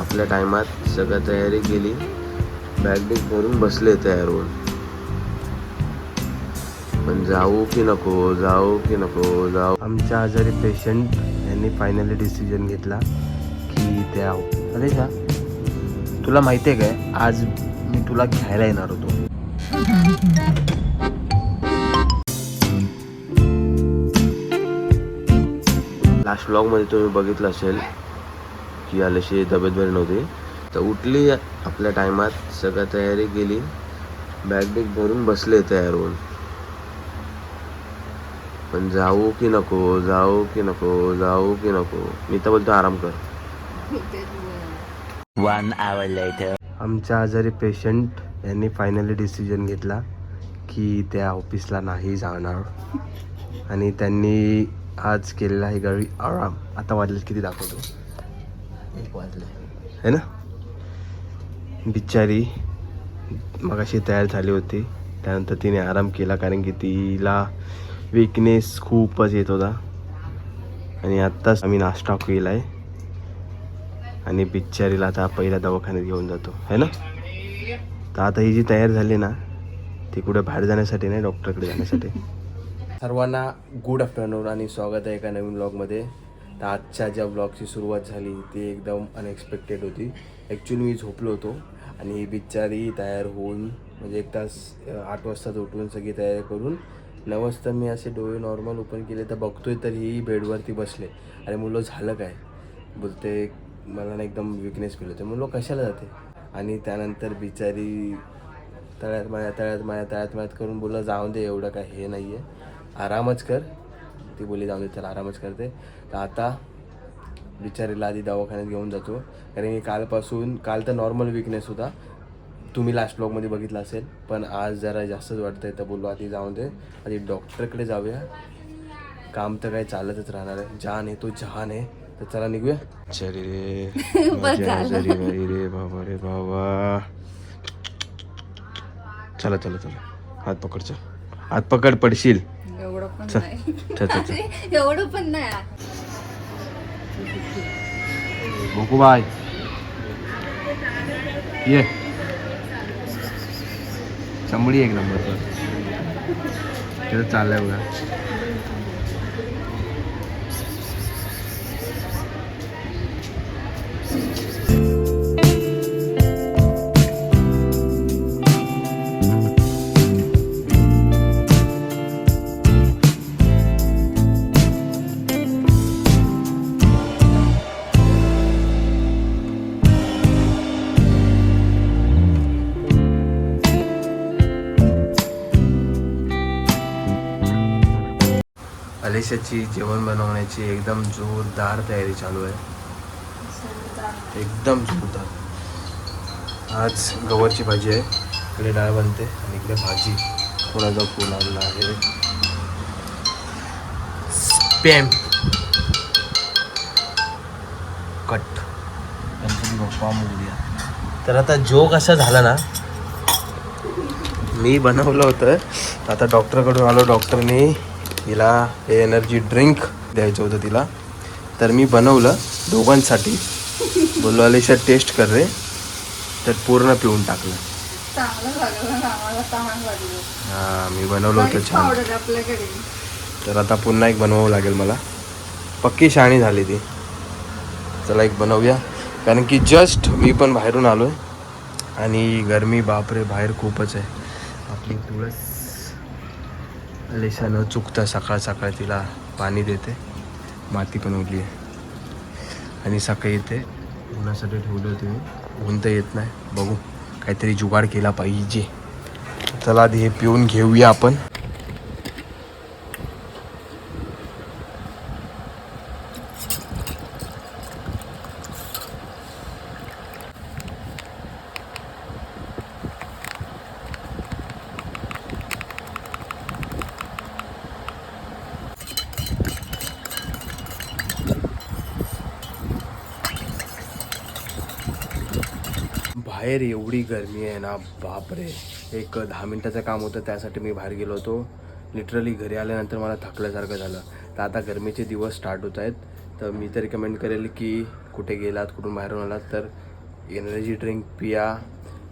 आपल्या टायमात सगळं तयारी केली. बॅग बिग भरून बसले तयार होऊन पण जाऊ की नको जाऊ की नको जाऊ. आमच्या आजारी पेशंट यांनी फायनली डिसिजन घेतला की ते आहो अरे का तुला माहिती आहे काय? आज मी तुला घ्यायला येणार होतो. लास्ट ब्लॉगमध्ये तुम्ही बघितलं असेल की आल्याशी तब्येत बरी नव्हती. तर उठली आपल्या टायमात सगळं तयारी केली. बॅग बिग भरून बसले तयार होऊन पण जाऊ की नको जाऊ की नको जाऊ की नको. मी तर बोलतो आराम कर. One hour later. आमच्या आजारी पेशंट यांनी फायनली डिसिजन घेतला की त्या ऑफिसला नाही जाणार. आणि त्यांनी आज केलेला आहे गावी आराम. आता वाजले किती दाखवतो? एक है ना? बिचारी मगाशी तयार झाली होती. त्यानंतर तिने आराम केला कारण की तिला विकनेस खूपच येत होता. आणि आत्ताच आम्ही नाश्ता केला आहे आणि बिचारीला आता पहिल्या दवाखान्यात घेऊन जातो. है ना? तर आता ही जी तयार झाली ना ती कुठे बाहेर जाण्यासाठी नाही डॉक्टरकडे जाण्यासाठी. सर्वांना गुड आफ्टरनून आणि स्वागत आहे एका नवीन ब्लॉगमध्ये तर आजच्या ज्या ब्लॉगची सुरुवात झाली ती एकदम अनएक्सपेक्टेड होती. ॲक्च्युली मी झोपलो होतो आणि बिचारी तयार होऊन म्हणजे एक तास आठ वाजताच उठून सगळी तयारी करून नऊ वाजता मी असे डोळे नॉर्मल ओपन केले तर बघतोय तर ही बेडवरती बसले. आणि मुलं झालं काय? बोलते मला ना एकदम विकनेस फील होते. मुलं कशाला जाते? आणि त्यानंतर बिचारी तळ्यात माया तळ्यात माया तळ्यात मायात करून बोललं जाऊ दे एवढं काय हे नाही आहे आरामच कर. ती बोली जाऊ दे चल आरामच करते. तर आता बिचारीला आधी दवाखान्यात घेऊन जातो. कारण की कालपासून काल तर नॉर्मल विकनेस होता. तुम्ही लास्ट ब्लॉगमध्ये बघितलं असेल पण आज जरा जास्तच वाटतंय. तर बोललो आधी जाऊन दे आधी डॉक्टरकडे जाऊया. काम तर काही चालतच राहणार आहे. जान आहे तो जहान आहे. तर चला निघूया. चरी रे. बाबा रे बाबा. चला चला चला. हात पकड हात पकड पडशील. एवढं पण चल. नाही. चल चल चल. एवढं पण नाही. भोकू बाय ये. चमडी एक नंबर. तिथं चाललंय बघा. अलेशाची जेवण बनवण्याची एकदम जोरदार तयारी चालू आहे. एकदम जोरदार. आज गवरची भाजी आहे. इकडे डाळ बनते आणि इकडे भाजी. कोणाचा फूल आणला आहे. स्पॅम कट गप्पा बाप्पा तर आता जोक असा झाला ना मी बनवलं होतं. आता डॉक्टरकडून आलो. डॉक्टरने तिला हे एनर्जी ड्रिंक द्यायचं होतं तिला. तर मी बनवलं दोघांसाठी. बोललो अलिशा टेस्ट कर रे तर पूर्ण पिऊन टाकलं. हां मी बनवलं होतं छान. तर आता पुन्हा एक बनवावं लागेल मला. पक्की शाणी झाली ती. चला एक बनवूया. कारण की जस्ट मी पण बाहेरून आलो आहे आणि गरमी बापरे बाहेर खूपच आहे. आपली तुळस अलिशा न चुकता सकाळ सकाळ तिला पाणी देते. माती पण उरली आहे. आणि सकाळी येते. उन्हासाठी ठेवलं होते मी. ऊन तर येत नाही. बघू. काहीतरी जुगाड केला पाहिजे. चला आधी हे पिऊन घेऊया आपण. बाहेर एवढी गरमी आहे ना बापरे. एक दहा मिनटाचं काम होतं त्यासाठी मी बाहेर गेलो होतो. लिटरली घरी आल्यानंतर मला थकल्यासारखं झालं. तर आता गरमीचे दिवस स्टार्ट होत आहेत. तर मी तर रिकमेंड करेल की कुठे गेलात कुठून बाहेरून आलात तर एनर्जी ड्रिंक पिया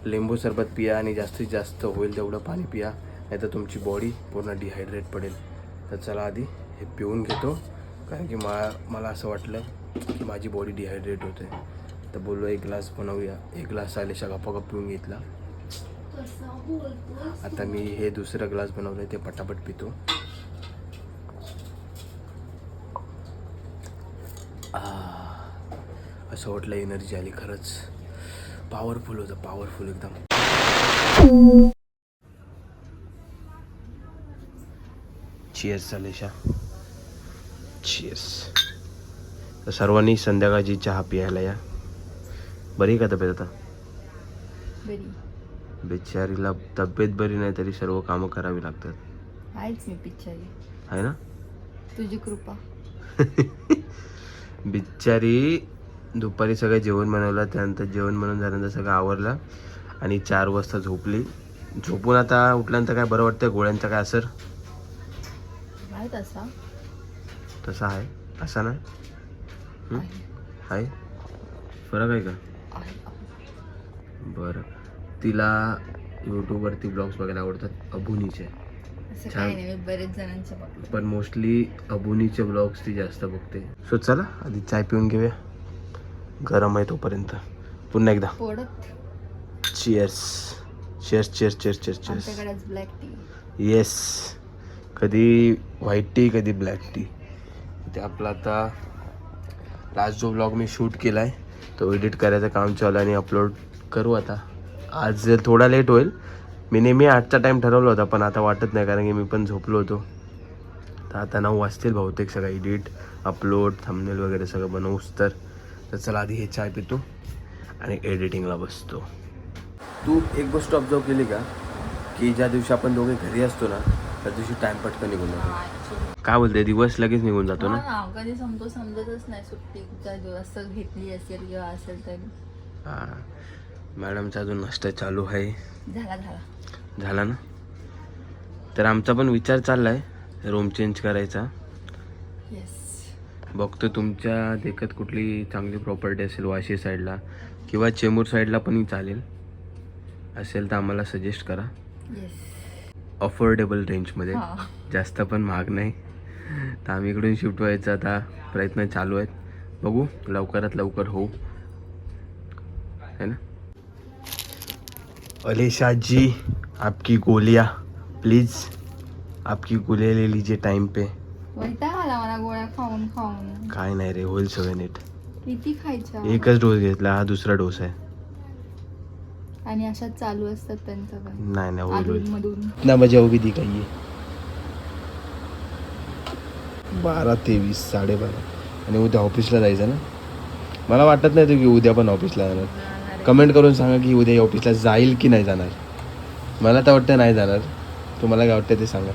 लिंबू सरबत पिया आणि जास्तीत जास्त होईल तेवढं पाणी पिया. नाही तर तुमची बॉडी पूर्ण डिहायड्रेट पडेल. तर चला आधी हे पिऊन घेतो. कारण की मा मला असं वाटलं की माझी बॉडी डिहायड्रेट होते. तर बोललो एक ग्लास बनवूया. एक ग्लास आलेशा गप्पा पिऊन घेतला. आता मी हे दुसरं ग्लास बनवलं ते पटापट पितो. असं वाटलं एनर्जी आली खरंच. पॉवरफुल होतं पॉवरफुल एकदम. चियर्स चालेशा चियर्स तर सर्वांनी संध्याकाळची चहा प्यायला या. बरी का तब्येत आता? बरी. बिचारीला तब्येत बरी नाही तरी सर्व कामं करावी लागतात. आहेच मी पिक्चरी आहे ना? तुझी कृपा. बिचारी दुपारी सगळं जेवण बनवलं त्यानंतर जेवण बनवून झाल्यानंतर सगळं आवरलं आणि चार वाजता झोपली. झोपून आता उठल्यानंतर काय बरं वाटतं गोळ्यांचा काय असर? आहे तसा. तसा आहे. असा नाही? आहे? फरक आहे का? बरं. तिला यूट्यूबवरती ब्लॉग्स बघायला आवडतात अबुनीचे. असं छान. काही नाही मी बरेच जणांचे पण मोस्टली अबुनीचे ब्लॉग्स ती जास्त बघते. सो चला आधी चाय पिऊन घेऊया. गरम आहे तोपर्यंत. पुन्हा एकदा. पडत cheers cheers cheers cheers cheers cheers आमच्याकडेच black tea yes कधी व्हाईट टी कधी ब्लॅक टी ते आपला आता लास्ट जो ब्लॉग मी शूट केला आहे तो एडिट करायचं काम चालू आहे आणि अपलोड करू आता. आज थोडा लेट होईल. मी नेहमी आठचा टाईम ठरवला होता पण आता वाटत नाही कारण की मी पण झोपलो होतो. तर आता नऊ वाजतील बहुतेक सगळं एडिट अपलोड थंबनेल वगैरे सगळं बनवूस तर. तर चला आधी हे चाय पितो आणि एडिटिंगला बसतो. तू एक गोष्ट ऑब्झर्व केली का? की ज्या दिवशी आपण दोघे घरी असतो ना त्या दिवशी टाइम पटकन निघून जातो. काय बोलते दिवस लगेच निघून जातो ना? कधी समजतच नाही सुट्टीचा दिवस तर घेतली असेल किंवा असेल तरी. हा. मॅडमचा अजून नाश्ता चालू आहे. झाला झाला. झाला ना? तर आमचा पण विचार चाललाय रूम चेंज करायचा. बघतो तुमच्या देखत कुठली चांगली प्रॉपर्टी असेल वाशी साईडला किंवा चेंबूर साईडला पण चालेल. असेल तर आम्हाला सजेस्ट करा. अफोर्डेबल रेंजमध्ये जास्त पण महाग नाही. तर आम्ही इकडून शिफ्ट व्हायचा. आता प्रयत्न चालू आहेत. बघू लवकरात लवकर होऊ. है ना? अलेशा जी आपकी गोलियां. प्लीज आपकी गोलियां ले लीजिए टाइम पे. वैताग आला मला गोळ्या खाऊन खाऊन. काय नाही रे होईल सगळं नीट. किती खायच्या? एकच डोस घेतला हा दुसरा डोस आहे. आणि अशा चालू असतात त्यांचं पण. नाही नाही होईल होईल. मधून ना मजा उभी दी काही. बारा तेवीस साडेबारा. आणि उद्या ऑफिसला जायचं ना? मला वाटत नाही की उद्या पण ऑफिसला जाणार. कमेंट करून सांगा की उद्या ऑफिसला जाईल की नाही जाणार. मला तर वाटतं नाही जाणार. तुम्हाला काय वाटतं ते सांगा.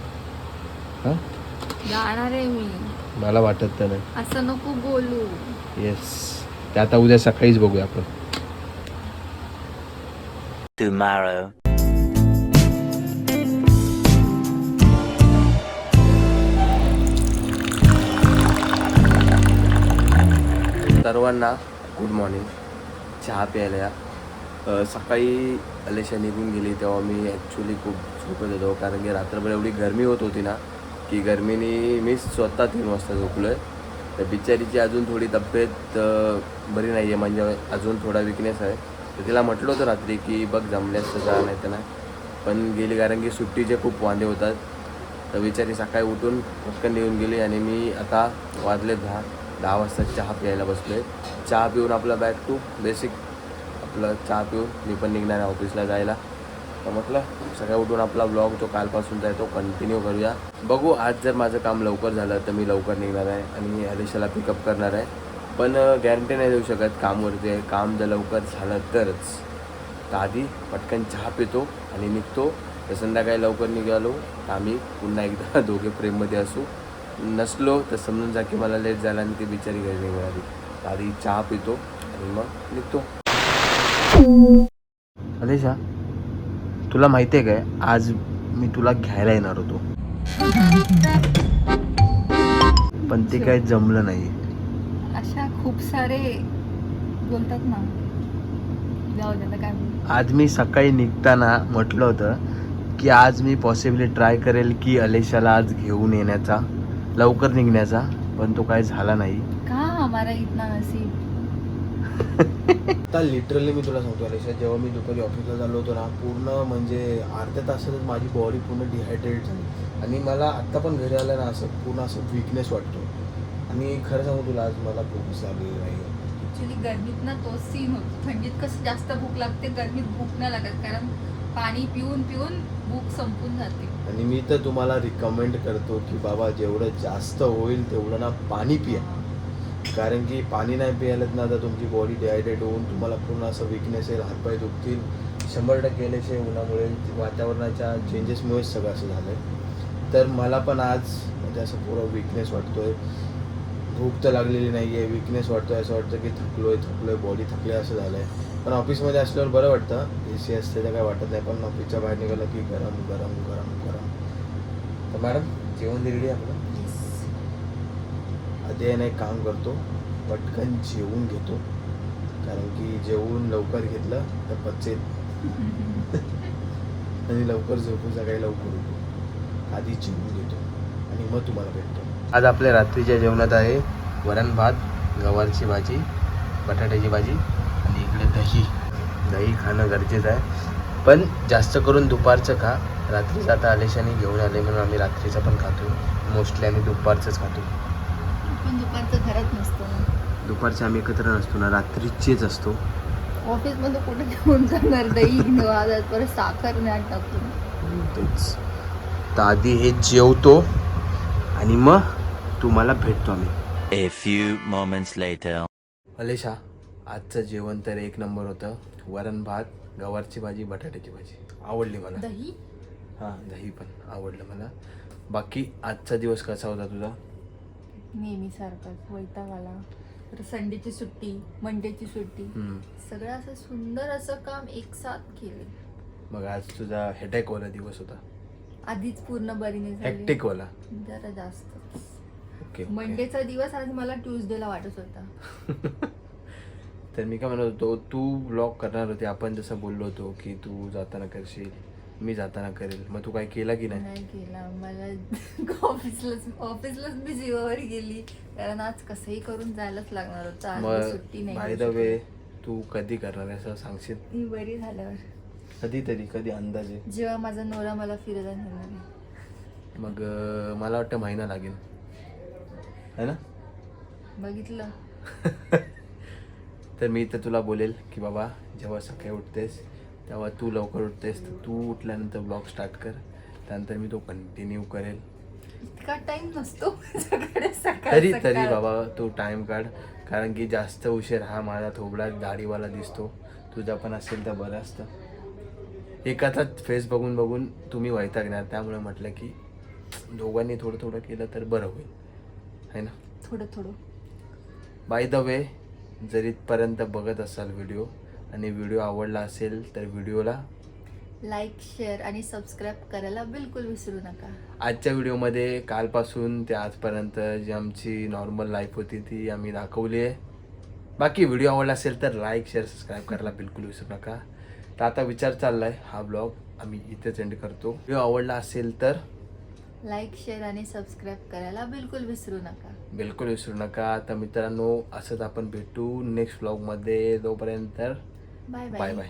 हां? जाणार आहे मी. मला वाटत तर नाही. असं नको बोलू. येस ते आता उद्या सकाळीच बघूया आपण. Tomorrow. सर्वांना गुड मॉर्निंग चहा प्यायला या. सकाळी अलेशा निघून गेली तेव्हा मी ॲक्च्युली खूप झोपत होतो. कारण की रात्रभर एवढी गरमी होत होती ना की गरमीने मी स्वतः तीन वाजता झोपलो आहे तर बिचारीची अजून थोडी तब्येत बरी नाही आहे म्हणजे अजून थोडा विकनेस आहे. तर तिला म्हटलं होतं रात्री की बघ जमल्यास तर जा नाही तर नाही. पण गेली कारण की सुट्टीचे खूप वांदे होतात. तर बिचारी सकाळी उठून पटकन निघून गेली आणि मी आता वाजले दहा. दहा वाजता चहा प्यायला बसलो आहे चहा पिऊन आपला बॅक टू बेसिक. आपलं चहा पिऊन मी पण निघणार आहे ऑफिसला जायला. तर म्हटलं सकाळी उठून आपला ब्लॉग जो कालपासूनचा आहे तो कंटिन्यू करूया. बघू आज जर माझं काम लवकर झालं तर मी लवकर निघणार आहे आणि अलिशाला पिकअप करणार आहे. पण गॅरंटी नाही देऊ शकत कामवरती आहे. काम जर लवकर झालं तरच. तर आधी पटकन चहा पितो आणि निघतो. तर संध्याकाळी लवकर निघालो. तर आम्ही पुन्हा एकदा दोघे प्रेममध्ये असू. नसलो तर समजून जा की मला लेट झाला आणि ती बिचारी घरी आली तर आधी चहा पितो आणि मग निघतो. अलेशा तुला माहिती आहे काय? आज मी तुला घ्यायला येणार होतो. पण ते काही जमलं नाही. अशा खूप सारे बोलतात ना. जाऊ दे आता काय बोलू. आज मी सकाळी निघताना म्हटलं होतं की आज मी पॉसिबली ट्राय करेल की अलेशाला आज घेऊन येण्याचा. लवकर निघण्याचा पण तो काय झाला नाही. का हमारा इतना नसीब? आता लिटरली मी तुला सांगतो अलेशा जेव्हा मी दुपारी ऑफिसला चाललो होतो ना पूर्ण म्हणजे अर्ध्या तासातच माझी बॉडी पूर्ण डिहायड्रेट झाली. आणि मला आत्ता पण घरी आलं ना असं पूर्ण असं विकनेस वाटतो. आणि खरं सांगू तुला आज मला भूक लागलेली नाही. ऍक्च्युली गरमीत ना तोच सीन होतो. थंडीत कसं जास्त भूक लागते गरमीत भूक नाही लागत. कारण पाणी पिऊन पिऊन भूक संपून जाते. आणि मी तर तुम्हाला रिकमेंड करतो की बाबा जेवढं जास्त होईल तेवढं ना पाणी पिया. कारण की पाणी नाही पियालत ना तर तुमची बॉडी डिहायड्रेट होऊन तुम्हाला पूर्ण असं विकनेस येईल हातपाय दुखतील. शंभर टक्के यायचे उन्हामुळे वातावरणाच्या चेंजेसमुळेच सगळं असं झालं आहे तर मला पण आज म्हणजे असं पुरं विकनेस आहे भूक तर लागलेली नाही आहे विकनेस वाटतोय असं वाटतं की थकलोय थकलोय बॉडी थकली असं झालं आहे पण ऑफिसमध्ये असल्यावर बरं वाटतं. ए सी असते तर काय वाटत नाही पण ऑफिसच्या बाहेर निघालं की गरम गरम गरम गरम. तर मॅडम जेवण दिलेली आपलं? आधी आहे एक काम करतो. पटकन जेवून घेतो. कारण की जेवून लवकर घेतलं तर पचेल. आणि लवकर झोपू सकाळी लवकर उठू. आधी जेवून घेतो. आणि मग तुम्हाला भेटतो. आज आपल्या रात्रीच्या जेवणात आहे वरण भात गवारची भाजी बटाट्याची भाजी आणि इकडे दही. दही खाणं गरजेचं आहे. पण जास्त करून दुपारचं खा. रात्रीचं आता आलेशाने घेऊन आले म्हणून आम्ही रात्रीचं पण खातो. मोस्टली आम्ही दुपारचंच खातो. पण दुपारचं घरात नसतो ना. दुपारचे आम्ही एकत्र नसतो ना रात्रीचेच असतो. ऑफिसमध्ये कुठे घेऊन जाणार दही घेऊन परत साखर नाही टाकून. तेच. तर आधी हे जेवतो आणि मग तुम्हाला भेटतो आम्ही. A few moments later. Alesha आजचं जेवण तर एक नंबर होतं. वरण भात गवारची भाजी बटाट्याची भाजी. आवडली मला. दही? हां दही पण आवडलं मला. बाकी आजचा दिवस कसा होता तुझा? नेहमी सारखाच वैताग आला तर संडेची सुट्टी मंडेची सुट्टी. सगळं असं सुंदर असं काम एक साथ केले. मग आज तुझा हेटॅकवाला दिवस होता. आधीच पूर्ण बरी नाही झाली हॅक्टिकवाला जरा जास्त ओके. मंडेचा दिवस आज मला ट्यूजडेला वाटत होता. तर मी काय म्हणत होतो तू ब्लॉग करणार होती आपण जसं बोललो होतो की तू जाताना करशील मी जाताना करेल. मग तू काय केला की नाही? केला. मला ऑफिसलाच ऑफिसलाच मी जीवावर गेली. कारण आज कसंही करून जायलाच लागणार होतं. आज मी सुट्टी मग नाही बाय द वे. तू कधी करणार असं सांगशील? मी बरी झाल्यावर. कधीतरी कधी अंदाजे. जेव्हा माझा नवरा मला फिरायला नेणार मग मला वाटतं महिना लागेल. है ना? बघितलं. तर मी तर तुला बोलेल की बाबा जेव्हा सकाळी उठतेस तेव्हा तू लवकर उठतेस तर तू उठल्यानंतर ब्लॉग स्टार्ट कर. त्यानंतर मी तो कंटिन्यू करेल. इतका टाइम नसतो तरी तरी. बाबा तू टाइम काढ. कारण की जास्त उशीर हा माझा थोबडा दाढीवाला दिसतो. तुझा पण असेल तर बरं असतं. एकाचाच फेस बघून बघून तुम्ही वैतागणार. त्यामुळे म्हटलं की दोघांनी थोडं थोडं केलं तर बरं होईल. है ना? थोडं थोडं. बाय द वे जर इथपर्यंत बघत असाल व्हिडिओ आणि व्हिडिओ आवडला असेल तर व्हिडिओला लाईक शेअर आणि सबस्क्राईब करायला बिलकुल विसरू नका. आजच्या व्हिडिओमध्ये कालपासून ते आजपर्यंत जी आमची नॉर्मल लाईफ होती ती आम्ही दाखवली आहे. बाकी व्हिडिओ आवडला असेल तर लाईक शेअर सबस्क्राईब करायला बिलकुल विसरू नका. तर आता विचार चालला आहे हा ब्लॉग आम्ही इथेच एंड करतो. व्हिडिओ आवडला असेल तर लाईक शेअर आणि सबस्क्राईब करायला बिलकुल विसरू नका. बिलकुल विसरू नका. तर मित्रांनो असंच आपण भेटू नेक्स्ट ब्लॉगमध्ये तोपर्यंत बाय बाय बाय बाय